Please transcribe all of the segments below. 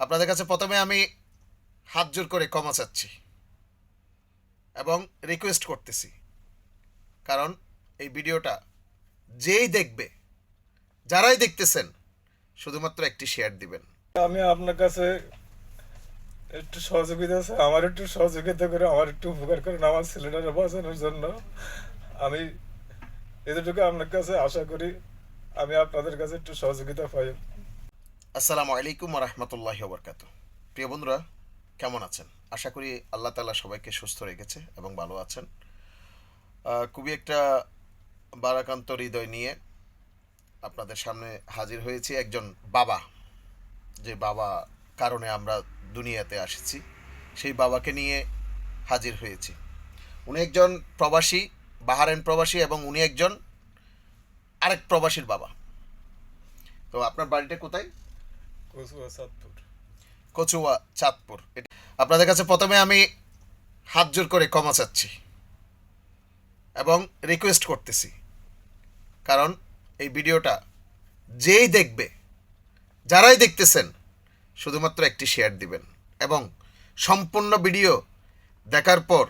আপনাদের কাছে প্রথমে আমি হাত জোর করে ক্ষমা চাচ্ছি এবং রিকোয়েস্ট করতেছি। কারণ এই ভিডিওটা যেই দেখবে, যারাই দেখতেছেন, শুধুমাত্র একটি শেয়ার দিবেন। আমি আপনার কাছে একটু সহযোগিতা আছে আমার একটু সহযোগিতা করে, আমার একটু উপকার করেন আমার ছেলেটাকে বাঁচানোর জন্য। আমি এতটুকু আপনার কাছে আশা করি, আমি আপনাদের কাছে একটু সহযোগিতা পাই। আসসালামু আলাইকুম রহমতুল্লাহ বরকাত প্রিয় বন্ধুরা, কেমন আছেন? আশা করি আল্লাহ তালা সবাইকে সুস্থ রেখেছে এবং ভালো আছেন। খুবই একটা বারাকান্ত হৃদয় নিয়ে আপনাদের সামনে হাজির হয়েছি একজন বাবা। যে বাবা কারণে আমরা দুনিয়াতে এসেছি সেই বাবাকে নিয়ে হাজির হয়েছি। উনি একজন প্রবাসী বাহারেন প্রবাসী এবং উনি একজন আরেক প্রবাসীর বাবা। তো আপনার বাড়িটা কোথায়? কচুয়া চাঁদপুর আপনাদের কাছে প্রথমে আমি হাত জোর করে ক্ষমা চাচ্ছি এবং রিকোয়েস্ট করতেছি। কারণ এই ভিডিওটা যেই দেখবে, যারাই দেখতেছেন, শুধুমাত্র একটি শেয়ার দিবেন এবং সম্পূর্ণ ভিডিও দেখার পর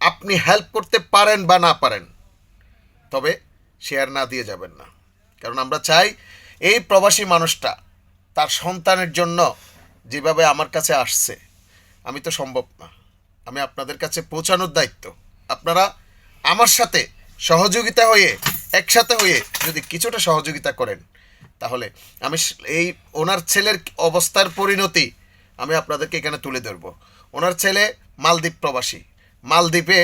আপনি হেল্প করতে পারেন বা না পারেন, তবে শেয়ার না দিয়ে যাবেন না। কারণ আমরা চাই এই প্রবাসী মানুষটা তার সন্তানের জন্য যেভাবে আমার কাছে আসছে, আমি তো সম্ভব না। আমি আপনাদের কাছে পৌঁছানোর দায়িত্ব। আপনারা আমার সাথে সহযোগিতা হয়ে, একসাথে হয়ে যদি কিছুটা সহযোগিতা করেন, তাহলে আমি এই ওনার ছেলের অবস্থার পরিণতি আমি আপনাদেরকে এখানে তুলে ধরব। ওনার ছেলে মালদ্বীপ প্রবাসী। মালদ্বীপে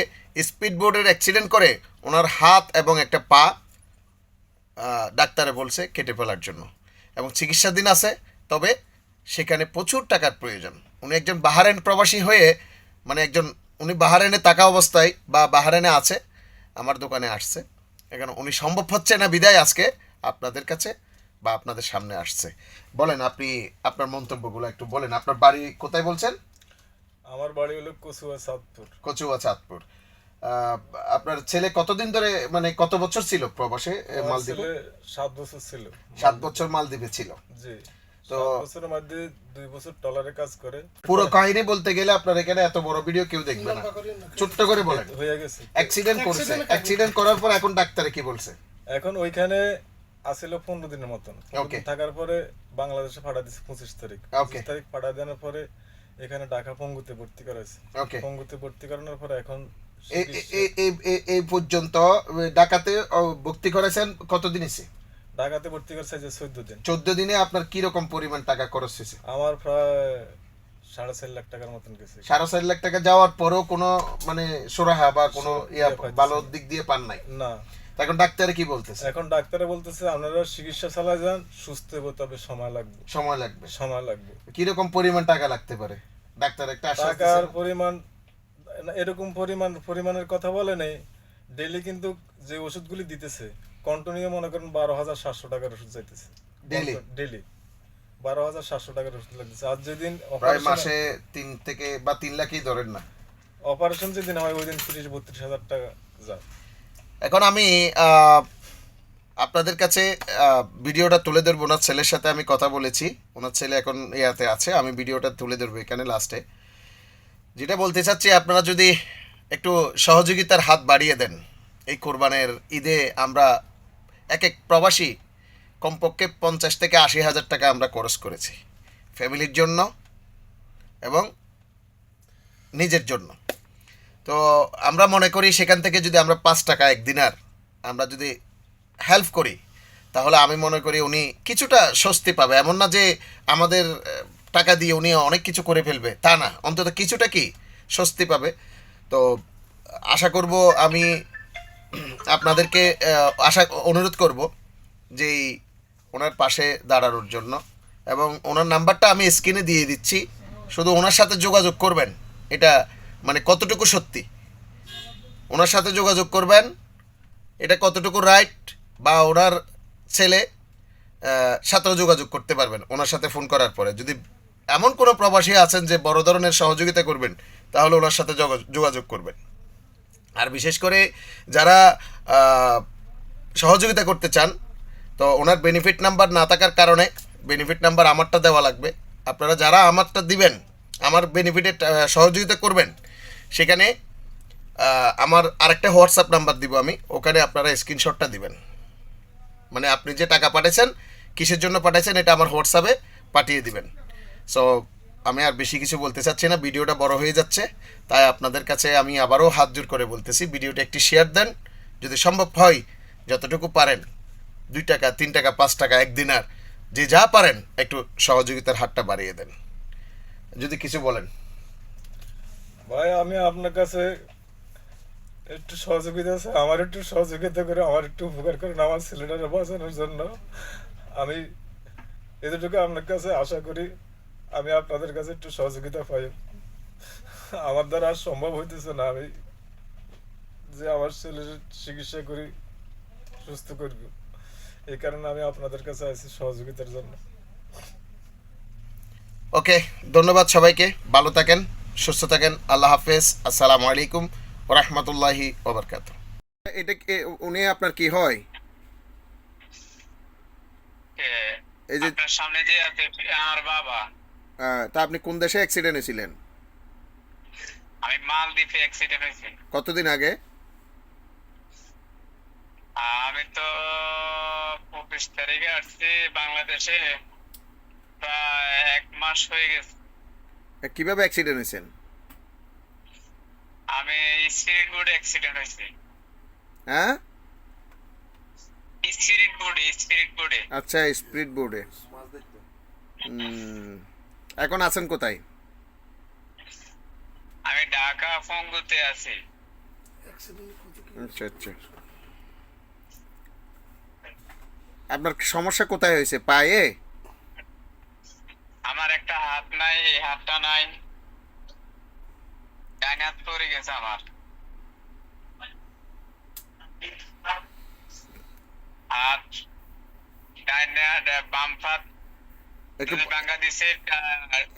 স্পিড বোর্ডের অ্যাক্সিডেন্ট করে ওনার হাত এবং একটা পা ডাক্তারে বলছে কেটে ফেলার জন্য। এবং চিকিৎসাধীন আছে তবে সেখানে প্রচুর টাকার প্রয়োজন। উনি একজন বাহারেন প্রবাসী হয়ে মানে একজন উনি বাহারেনে থাকা অবস্থায় বা বাহারেনে আছে আমার দোকানে আসছে। এখানে উনি সম্ভব হচ্ছে না বিদায় আজকে আপনাদের কাছে বা আপনাদের সামনে আসছে। বলেন আপনি আপনার মন্তব্যগুলো একটু বলেন। আপনার বাড়ি কোথায় বলছেন? আমার বাড়ি হলো কচুয়া চাঁদপুর। কচুয়া চাঁদপুর। আপনার ছেলে কতদিন ধরে মানে কত বছর ছিল প্রবাসে মালদ্বীপে? সাত বছর ছিল। সাত বছর মালদ্বীপে ছিল। জি। তো- বছরের মধ্যে দুই বছর ডলারে কাজ করে। পুরো কাহিনী বলতে গেলে আপনার এখানে এত বড় ভিডিও কেউ দেখবে না। ছোট্ট করে বলেন। হয়ে গেছে। অ্যাক্সিডেন্ট করছে। অ্যাক্সিডেন্ট করার পর এখন ডাক্তারে কি বলছে? এখন ওইখানে আসিল পনেরো দিনের মতন। থাকার পরে বাংলাদেশে পাঠা দিচ্ছে পঁচিশ তারিখ। পঁচিশ তারিখ পাঠা দেওয়ার পরে এখানে ঢাকা পঙ্গুতে ভর্তি করাইছে। ওকে পঙ্গুতে ভর্তি করানোর পরে এখন এই পর্যন্ত ডাকাতে ও, ভর্তি করেছেন কতদিন এসে? ঢাকাতে ভর্তি করছে যে চোদ্দ দিন চোদ্দ দিনে আপনার কি রকম পরিমাণ টাকা খরচ হয়েছে? আমার প্রায় সাড়ে চার লাখ টাকার মতন গেছে। সাড়ে চার লাখ টাকা যাওয়ার পরেও কোনো মানে সুরাহা বা কোনো ইয়া ইয়া ভালো দিক দিয়ে পান নাই? না। এখন ডাক্তারে কি বলতেছে? এখন ডাক্তারে বলতেছে আপনারা চিকিৎসা চালায় যান সুস্থ হব তবে সময় লাগবে। সময় লাগবে। সময় লাগবে। কীরকম পরিমাণ টাকা লাগতে পারে? ডাক্তার একটা টাকার? পরিমাণ এরকম পরিমাণ পরিমাণের কথা বলে নেই। ডেলি কিন্তু যে ওষুধগুলি দিতেছে কন্টিনিউ মনে করেন বারো হাজার সাতশো টাকার ওষুধ যাইতেছে? ডেলি বারো হাজার সাতশো টাকার ওষুধ লাগতেছে। আর যেদিন প্রায় মাসে তিন থেকে বা তিন লাখই ধরেন না। অপারেশন যেদিন হয় ওই দিন তিরিশ বত্রিশ হাজার টাকা যায়। এখন আমি আপনাদের কাছে ভিডিওটা তুলে ধরবো। ওনার ছেলের সাথে আমি কথা বলেছি। ওনার ছেলে এখন ইয়াতে আছে। আমি ভিডিওটা তুলে ধরবো এখানে লাস্টে। যেটা বলতে চাচ্ছি, আপনারা যদি একটু সহযোগিতার হাত বাড়িয়ে দেন, এই কোরবানের ঈদে আমরা এক এক প্রবাসী কমপক্ষে পঞ্চাশ থেকে আশি হাজার টাকা আমরা খরচ করেছি, ফ্যামিলির জন্য এবং নিজের জন্য। তো আমরা মনে করি সেখান থেকে যদি আমরা পাঁচ টাকা এক দিনার আমরা যদি হেল্প করি, তাহলে আমি মনে করি উনি কিছুটা স্বস্তি পাবে। এমন না যে আমাদের টাকা দিয়ে উনি অনেক কিছু করে ফেলবে। তা না, অন্তত কিছুটা কি স্বস্তি পাবে। তো আশা করব আমি আপনাদেরকে আশা, অনুরোধ করব যে ওনার পাশে দাঁড়ানোর জন্য। এবং ওনার নাম্বারটা আমি স্ক্রিনে দিয়ে দিচ্ছি। শুধু ওনার সাথে যোগাযোগ করবেন, এটা মানে কতটুকু সত্যি? ওনার সাথে যোগাযোগ করবেন, এটা কতটুকু রাইট বা ওনার ছেলে সাথেও যোগাযোগ করতে পারবেন, ওনার সাথে ফোন করার পরে। যদি এমন কোনো প্রবাসী আছেন যে বড় ধরনের সহযোগিতা করবেন, তাহলে ওনার সাথে যোগা- যোগাযোগ করবেন। আর বিশেষ করে যারা সহযোগিতা করতে চান, তো ওনার বেনিফিট নাম্বার না থাকার কারণে বেনিফিট নাম্বার আমারটা দেওয়া লাগবে। আপনারা যারা আমারটা দিবেন, আমার বেনিফিটে সহযোগিতা করবেন, সেখানে আমার আরেকটা হোয়াটসঅ্যাপ নাম্বার দিব আমি, ওখানে আপনারা স্ক্রিনশটটা দিবেন। মানে আপনি যে টাকা পাঠিয়েছেন কিসের জন্য পাঠিয়েছেন এটা আমার হোয়াটসঅ্যাপে পাঠিয়ে দিবেন। সো আমি আর বেশি কিছু বলতে চাচ্ছি না, ভিডিওটা বড় হয়ে যাচ্ছে, তাই আপনাদের কাছে আমি আবারও হাত জোর করে বলতেছি, ভিডিওটা একটি শেয়ার দেন, যদি সম্ভব হয়, যতটুকু পারেন, দুই টাকা, তিন টাকা, পাঁচ টাকা একদিন আর যে যা পারেন, একটু সহযোগিতার হাতটা বাড়িয়ে দেন। যদি কিছু বলেন। ভাই, আমি আপনার কাছে একটু সহযোগিতা আছে, আমার একটু সহযোগিতা করে, আমার একটু উপকার করেন, আমার ছেলেটারে বাঁচানোর জন্য আমি এতটুকু আপনার কাছে আশা করি আমি আপনাদের কাছে একটু সহযোগিতা পাই। আমার দ্বারা আর সম্ভব হইতেছে না আমি যে আমার ছেলের চিকিৎসা করি সুস্থ করব। এই কারণে আমি আপনাদের কাছে আছি সহযোগিতার জন্য। ওকে ধন্যবাদ সবাইকে। ভালো থাকেন সুস্থ থাকেন। আল্লাহ হাফেজ। আসসালামু আলাইকুম রহমতুল্লাহি ওবরকাত এটা উনি আপনার কি হয়? এই যে আপনার সামনে যে আছে আমার বাবা। তা আপনি কোন দেশে অ্যাক্সিডেন্টে ছিলেন আমি মালদ্বীপে অ্যাক্সিডেন্ট হয়েছি। কতদিন আগে? আমি তো পঁচিশ তারিখে আসছি বাংলাদেশে প্রায় এক মাস হয়ে গেছে। কীভাবে অ্যাক্সিডেন্ট হয়েছেন? আমি স্পিরিট বোর্ডে অ্যাক্সিডেন্ট হয়েছি। হ্যাঁ? স্পিরিট বোর্ডে স্পিরিট বোর্ডে। আচ্ছা স্পিড বোর্ডে এখন আছেন কোথায়? আমি ঢাকা ফঙ্গুতে আছি। আচ্ছা আচ্ছা। আপনার সমস্যা কোথায় হয়েছে? পায়ে? আমার একটা হাত নাই এই হাতটা নাই। ডান হাত পড়ে গেছে আমার হাত ডাইন হাত- বাম হাত একটু তুমি ভাঙ্গা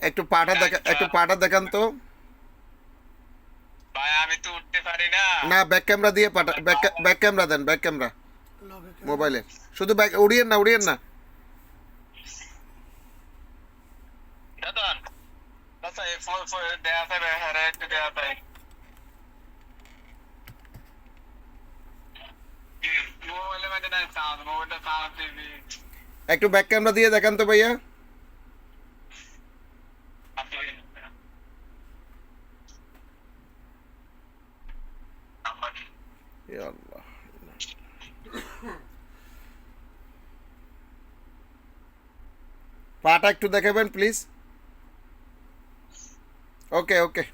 একটু পাটা দেখা একটু পাটা দেখান তো। ভাই আমি তো উঠতে পারি না। না ব্যাক ক্যামেরা দিয়ে পাটা ব্যাক ব্যাক ক্যামেরা দেন ব্যাক ক্যামেরা মোবাইলে। শুধু ব্যাক উড়িয়েন না উড়িয়েন না। দাদন। দাদা এই ফোন ফোন দেয়া যাবে হ্যাঁ একটু দেয়া যায় ব্যাক ক্যামেরা দিয়ে দেখান তো ভাইয়া। আল্লাহ পাটা একটু দেখাবেন প্লিজ ওকে ওকে